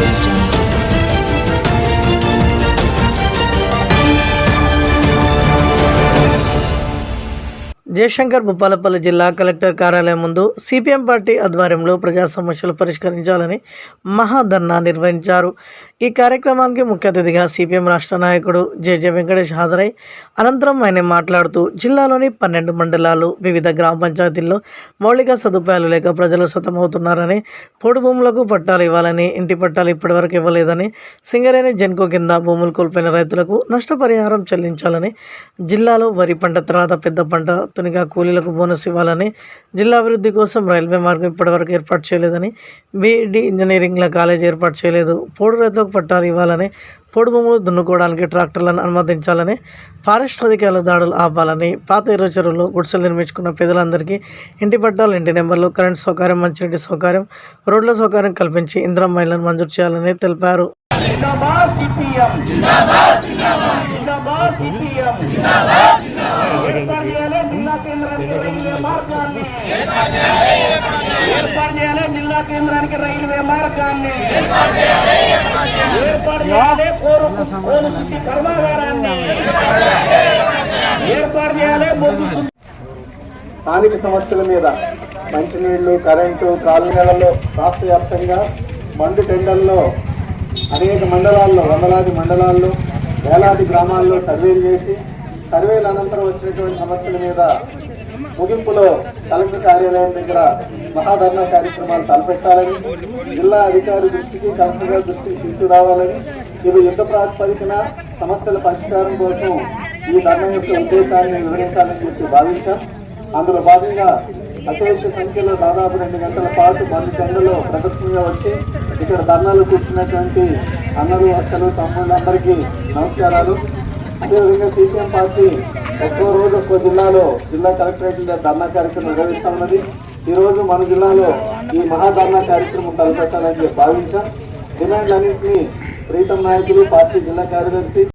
Thank you. Jayashankar Bhupalpally జిల్లా collector కార్యాలయం ముందు సిపిఎం పార్టీ ఆధ్వర్యంలో ప్రజా సమస్యలు పరిష్కరించాలని మహాధర్నా నిర్వహించారు. ఈ కార్యక్రమానికి ముఖ్య అతిథిగా సిపిఎం రాష్ట్ర నాయకుడు జేజే వెంకటేష్ హాజరై అనంతరం ఆయన మాట్లాడుతూ జిల్లాలోని పన్నెండు మండలాలు వివిధ గ్రామ పంచాయతీల్లో మౌలిక సదుపాయాలు లేక ప్రజలు సతమవుతున్నారని పొడి భూములకు పట్టాలు ఇవ్వాలని ఇంటి పట్టాలు ఇప్పటివరకు ఇవ్వలేదని సింగరేణి జెన్కో కింద భూములు కోల్పోయిన రైతులకు నష్టపరిహారం చెల్లించాలని జిల్లాలో వరి పంట తర్వాత పెద్ద పంట పనిగా కూలీలకు బోనస్ ఇవ్వాలని జిల్లా అభివృద్ధి కోసం రైల్వే మార్గం ఇప్పటివరకు ఏర్పాటు చేయలేదని బీఈడి ఇంజనీరింగ్ల కాలేజ్ ఏర్పాటు చేయలేదు. పోడు రైతులకు పట్టాలు ఇవ్వాలని పోడు భూములు దున్నుకోవడానికి ట్రాక్టర్లను అనుమతించాలని ఫారెస్ట్ అధికారుల దాడులు ఆపాలని పాత ఇరవై చెరువులు గుడిసెలు నిర్మించుకున్న పేదలందరికీ ఇంటి పట్టాలు ఇంటి నెంబర్లు కరెంటు సౌకర్యం మంచినీటి సౌకర్యం రోడ్ల సౌకర్యం కల్పించి ఇంద్రం మహిళలను మంజూరు చేయాలని తెలిపారు. జిల్లా కేంద్రానికి రైల్వే మార్గాన్ని. ఏర్పాటు చేయాలి జిల్లా కేంద్రానికి రైల్వే మార్గాన్ని. ఏర్పాటు చేయాలి కర్మాగారాన్ని. ఏర్పాటు చేయాలి బొగ్గు స్థానిక సమస్యల మీద మంచినీళ్ళు కరెంటు కాలనీలలో రాష్ట్ర వ్యాప్తంగా మండు టెండర్లో అనేక మండలాల్లో వందలాది మండలాల్లో వేలాది గ్రామాల్లో సర్వేలు చేసి సర్వేల అనంతరం వచ్చినటువంటి సమస్యల మీద ముగింపులో కలెక్టర్ కార్యాలయం దగ్గర మహాధర్నా కార్యక్రమాలు తలపెట్టాలని జిల్లా అధికారి దృష్టికి కలెక్టర్ దృష్టికి తీసుకురావాలని ఇది యుద్ధ ప్రాతిపదికన సమస్యల పరిష్కారం కోసం ఈ ధర్నా యొక్క ఉద్దేశాన్ని వివరించాలని చెప్పి భావించాం. అందులో భాగంగా అత్యధిక సంఖ్యలో దాదాపు రెండు గంటల పాటు బండి టెండలో ప్రదర్శనగా వచ్చి ఇక్కడ ధర్నాలు కూర్చున్నటువంటి అన్నలు అక్కలు తమ్ముళ్ళందరికీ నమస్కారాలు. అదేవిధంగా సిపిఎం పార్టీ ఒక్కో రోజు ఒక్కో జిల్లాలో జిల్లా కలెక్టరేట్ ధర్నా కార్యక్రమం నిర్వహిస్తా ఉన్నది. ఈరోజు మన జిల్లాలో ఈ మహాధర్నా కార్యక్రమం తలపెట్టాలని భావించాం. డిమాండ్లన్నింటినీ ప్రీతం నాయకులు పార్టీ జిల్లా కార్యదర్శి